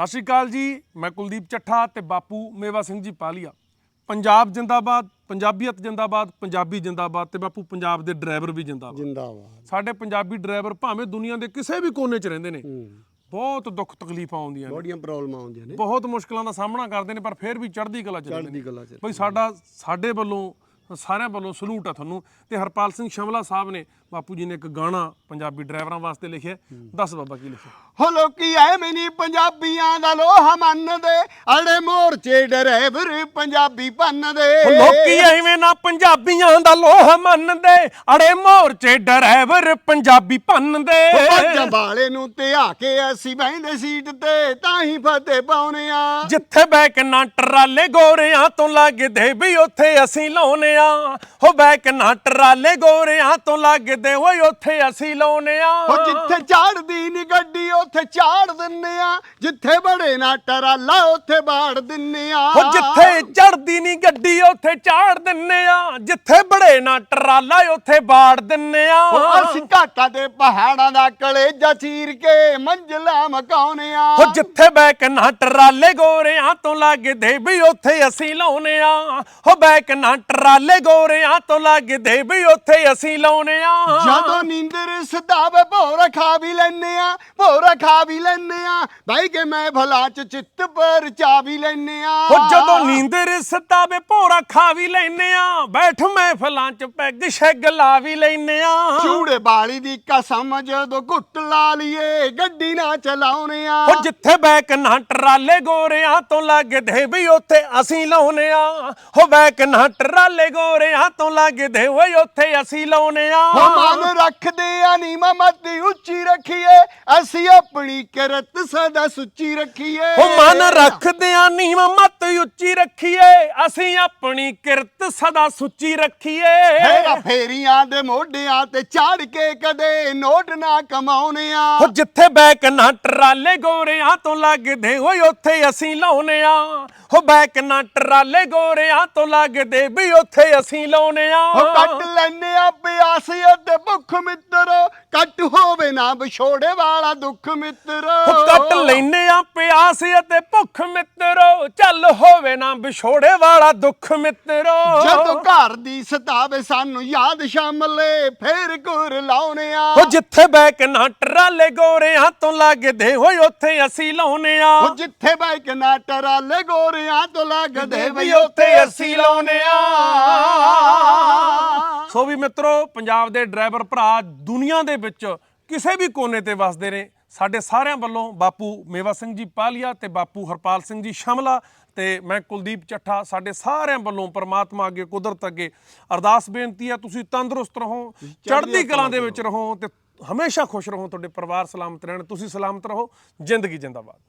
ਸਤਿ ਸ਼੍ਰੀ ਅਕਾਲ ਜੀ ਮੈਂ ਕੁਲਦੀਪ ਚੱਠਾ ਤੇ ਬਾਪੂ ਮੇਵਾ ਸਿੰਘ ਜੀ ਪਾਲੀਆ। ਪੰਜਾਬ ਜਿੰਦਾਬਾਦ ਪੰਜਾਬੀਅਤ ਜਿੰਦਾਬਾਦ ਪੰਜਾਬੀ ਜਿੰਦਾਬਾਦ ਤੇ ਬਾਪੂ ਪੰਜਾਬ ਦੇ ਡਰਾਈਵਰ ਵੀ ਜਿੰਦਾਬਾਦ। ਜਿੰਦਾਬਾਦ। ਸਾਡੇ ਪੰਜਾਬੀ ਡਰਾਈਵਰ ਭਾਵੇਂ ਦੁਨੀਆ ਦੇ ਕਿਸੇ ਵੀ ਕੋਨੇ 'ਚ ਰਹਿੰਦੇ ਨੇ ਬਹੁਤ ਦੁੱਖ ਤਕਲੀਫਾਂ ਆਉਂਦੀਆਂ ਨੇ। ਬੜੀਆਂ ਪ੍ਰੋਬਲਮਾਂ ਆਉਂਦੀਆਂ ਨੇ। ਬਹੁਤ ਮੁਸ਼ਕਲਾਂ ਦਾ ਸਾਹਮਣਾ ਕਰਦੇ ਨੇ ਪਰ ਫਿਰ ਵੀ ਚੜ੍ਹਦੀ ਕਲਾ ਚ ਰਹਿੰਦੇ ਚੜ੍ਹਦੀ ਕਲਾ ਚ ਬਈ ਸਾਡਾ ਸਾਡੇ ਵੱਲੋਂ ਸਾਰਿਆਂ ਵੱਲੋਂ ਸਲੂਟ ਆ ਤੁਹਾਨੂੰ ਤੇ ਹਰਪਾਲ ਸਿੰਘ ਸ਼ਮਲਾ ਸਾਹਿਬ ਨੇ ਬਾਪੂ ਜੀ ਨੇ ਇੱਕ ਗਾਣਾ ਪੰਜਾਬੀ ਡਰਾਈਵਰਾਂ ਵਾਸਤੇ ਲਿਖਿਆ ਦੱਸ ਬਾਬਾ ਕੀ ਲਿਖਿਆ? ਹੋ ਲੋਕੀ ਐਵੇਂ ਨਹੀਂ ਪੰਜਾਬੀਆਂ ਦਾ ਲੋਹਾ ਮੰਨਦੇ। ਅੜੇ ਮੋਰਚੇ ਡਰਾਈਵਰ ਪੰਜਾਬੀ ਭੰਨਦੇ। ਲੋਕੀ ਐਵੇਂ ਨਾ ਪੰਜਾਬੀਆਂ ਦਾ ਲੋਹ ਮੰਨਦੇ। ਅੜੇ ਮੋਰਚੇ ਡਰਾਈਵਰ ਪੰਜਾਬੀ ਭੰਨਦੇ। ਬੱਜਾਂ ਵਾਲੇ ਨੂੰ ਧਿਆ ਕੇ ਅਸੀਂ ਬਹਿੰਦੇ ਸੀਟ ਤੇ ਤਾਂ ਹੀ ਫਤਿਹ ਪਾਉਨੇ ਆ। ਜਿੱਥੇ ਬੈਕ ਨਾ ਟਰਾਲੇ ਗੋਰਿਆਂ ਤੋਂ ਲੱਗਦੇ ਵੀ ਉੱਥੇ ਅਸੀਂ ਲਾਉਨੇ ਆ। ਹੋ ਬੈਕ ਨਾ ਟਰਾਲੇ ਗੋਰਿਆਂ ਤੋਂ ਲੱਗਦੇ ਓਏ ਉੱਥੇ ਅਸੀਂ ਲਾਉਨੇ ਆ ਹੋ ਜਿੱਥੇ ਝਾੜਦੀ ਨੀ ਗੱਡੀ ਉੱਥੇ ਝਾੜ ਦਿੰਨੇ ਆ ਜਿੱਥੇ ਬੜੇ ਨਾ ਟਰਾਲਾ ਉੱਥੇ ਬਾੜ ਦਿੰਨੇ ਆ ਹੋ ਜਿੱਥੇ ਚੜਦੀ ਨਹੀਂ ਗੱਡੀ ਉੱਥੇ ਚਾੜ ਦਿੰਨੇ ਆ ਜਿੱਥੇ ਬੜੇ ਨਾ ਟਰਾਲਾ ਉੱਥੇ ਬਾੜ ਦਿੰਨੇ ਆ ਅਸੀਂ ਘਾਟਾਂ ਦੇ ਪਹਾੜਾਂ ਦਾ ਕਲੇਜਾ ਚੀਰ ਕੇ ਮੰਜ਼ਲਾਂ ਮਕਾਉਨੇ ਆ ਹੋ ਜਿੱਥੇ ਬੈਕ ਨਾ ਟਰਾਲੇ ਗੋਰਿਆਂ ਤੋਂ ਲੱਗਦੇ ਵੀ ਉੱਥੇ ਅਸੀਂ ਲਾਉਨੇ ਆ ਹੋ ਬੈਕ ਨਾ ਟਰਾਲੇ ਗੋਰਿਆਂ ਤੋਂ ਲੱਗਦੇ ਵੀ ਉੱਥੇ ਅਸੀਂ ਲਾਉਨੇ ਆ ਜਦੋਂ ਨੀਂਦਰ ਸਤਾਵੇ ਭੋਰਾ ਖਾ ਵੀ ਲੈਨੇ ਆ ਭੋਰਾ ਖਾ ਵੀ ਲੈਨੇ ਆ। ਭਾਈ ਕੇ ਮੈਂ ਭਲਾ ਚ ਚਿੱਤ ਪਰ ਚਾ ਵੀ ਲੈਨੇ ਆ। ਹੋ ਜਦੋਂ ਨੀਂਦਰ ਸਤਾਵੇ ਭੋਰਾ ਖਾ ਵੀ ਲੈਨੇ ਆ। ਬੈਠ ਮਹਿਫਲਾਂ ਚ ਪੈਗ ਸ਼ੈਗ ਲਾ ਵੀ ਲੈਨੇ ਆ। ਚੂੜੇ ਬਾਲੀ ਦੀ ਕਸਮ ਜਦੋਂ ਘੁੱਟ ਲਾ ਲਈਏ ਗੱਡੀ ਨਾ ਚਲਾਉਨੇ ਆ। ਹੋ ਜਿੱਥੇ ਬੈਕ ਨਾ ਟਰਾਲੇ ਗੋਰਿਆਂ ਤੋਂ ਲੱਗਦੇ ਵੀ ਉੱਥੇ ਅਸੀਂ ਲਾਉਨੇ ਆ। ਹੋ ਬੈਕ ਨਾ ਟਰਾਲੇ ਗੋਰਿਆਂ ਤੋਂ ਲੱਗਦੇ ਓਏ ਉੱਥੇ ਅਸੀਂ ਲਾਉਨੇ ਆ। ਹੋ ਮਨ ਰੱਖਦੇ ਆ ਨੀ ਮਮਤੀ ਉੱਚੀ ਰੱਖੀਏ। ਅਸੀਂ ਆਪਣੀ ਕਿਰਤ ਸਦਾ ਸੁੱਚੀ ਰੱਖੀਏ। ਹੋ ਮਨ ਰੱਖਦੇ ਆ ਨੀਵਾਂ ਮੱਤ ਉੱਚੀ ਰੱਖੀਏ। ਅਸੀਂ ਆਪਣੀ ਕਿਰਤ ਸਦਾ ਸੁੱਚੀ ਰੱਖੀਏ। ਹੈਗਾ ਫੇਰੀਆਂ ਦੇ ਮੋਢਿਆਂ ਤੇ ਚੜ ਕੇ ਕਦੇ ਨੋਟ ਨਾ ਕਮਾਉਨੇ ਆ। ਹੋ ਜਿੱਥੇ ਬੈਕ ਨਾ ਟਰਾਲੇ ਗੋਰਿਆਂ ਤੋਂ ਲੱਗਦੇ ਓਏ ਉੱਥੇ ਅਸੀਂ ਲਾਉਨੇ ਆ। ਹੋ ਬੈਕ ਨਾ ਟਰਾਲੇ ਗੋਰਿਆਂ ਤੋਂ ਲੱਗਦੇ ਵੀ ਉੱਥੇ ਅਸੀਂ ਲਾਉਨੇ ਆ। ਹੋ ਕੱਟ ਲੈਨੇ ਆ ਪਿਆਸ ਅਤੇ ਭੁੱਖ ਮਿੱਤਰੋ ਕੱਟ ਹੋਵੇ ਨਾ ਵਿਛੋੜੇ ਵਾਲਾ ਦੁੱਖ ਮਿੱਤਰੋ। ਕੱਟ ਲੈਨੇ ਆ ਪਿਆਸ ਅਤੇ ਭੁੱਖ ਮਿੱਤਰੋ ਚੱਲ ਹੋਵੇ ਨਾ ਵਿਛੋੜੇ ਵਾਲਾ ਦੁੱਖ ਮਿੱਤਰੋ। ਜਦੋਂ ਘਰ ਦੀ ਸਤਾਵੇ ਸਾਨੂੰ ਯਾਦ ਸ਼ਾਮਲੇ ਫੇਰ ਗੁਰ ਲਾਉਨੇ ਆ। ਹੋ ਜਿੱਥੇ ਬੈਕ ਨਾ ਟਰਾਲੇ ਗੋਰਿਆਂ ਤੋਂ ਲੱਗਦੇ ਹੋਏ ਉੱਥੇ ਅਸੀਂ ਲਾਉਨੇ ਆ। ਉਹ ਜਿੱਥੇ ਬਾਈਕ ਨਾ ਟਰਾਲੇ ਗੋਰਿਆਂ ਤੋਂ ਲੱਗਦੇ ਵੀ ਵੀ ਉੱਥੇ ਅਸੀਂ ਲਾਉਨੇ ਆ। ਸੋ ਵੀ ਮਿੱਤਰੋ ਪੰਜਾਬ ਦੇ ਡਰਾਈਵਰ ਭਰਾ ਦੁਨੀਆ ਦੇ ਵਿੱਚ ਕਿਸੇ ਵੀ ਕੋਨੇ ਤੇ ਵਸਦੇ ਨੇ। ਸਾਡੇ ਸਾਰਿਆਂ ਵੱਲੋਂ ਬਾਪੂ ਮੇਵਾ ਸਿੰਘ ਜੀ ਪਾਲੀਆ ਤੇ ਬਾਪੂ ਹਰਪਾਲ ਸਿੰਘ ਜੀ ਸ਼ਮਲਾ ਤੇ ਮੈਂ ਕੁਲਦੀਪ ਚੱਠਾ ਸਾਡੇ ਸਾਰਿਆਂ ਵੱਲੋਂ ਪ੍ਰਮਾਤਮਾ ਅੱਗੇ ਕੁਦਰਤ ਅੱਗੇ ਅਰਦਾਸ ਬੇਨਤੀ ਹੈ ਤੁਸੀਂ ਤੰਦਰੁਸਤ ਰਹੋ ਚੜ੍ਹਦੀ ਕਲਾਂ ਦੇ ਵਿੱਚ ਰਹੋ ਤੇ ਹਮੇਸ਼ਾ ਖੁਸ਼ ਰਹੋ ਤੁਹਾਡੇ ਪਰਿਵਾਰ ਸਲਾਮਤ ਰਹਿਣ ਤੁਸੀਂ ਸਲਾਮਤ ਰਹੋ ਜ਼ਿੰਦਗੀ ਜਿੰਦਾਬਾਦ।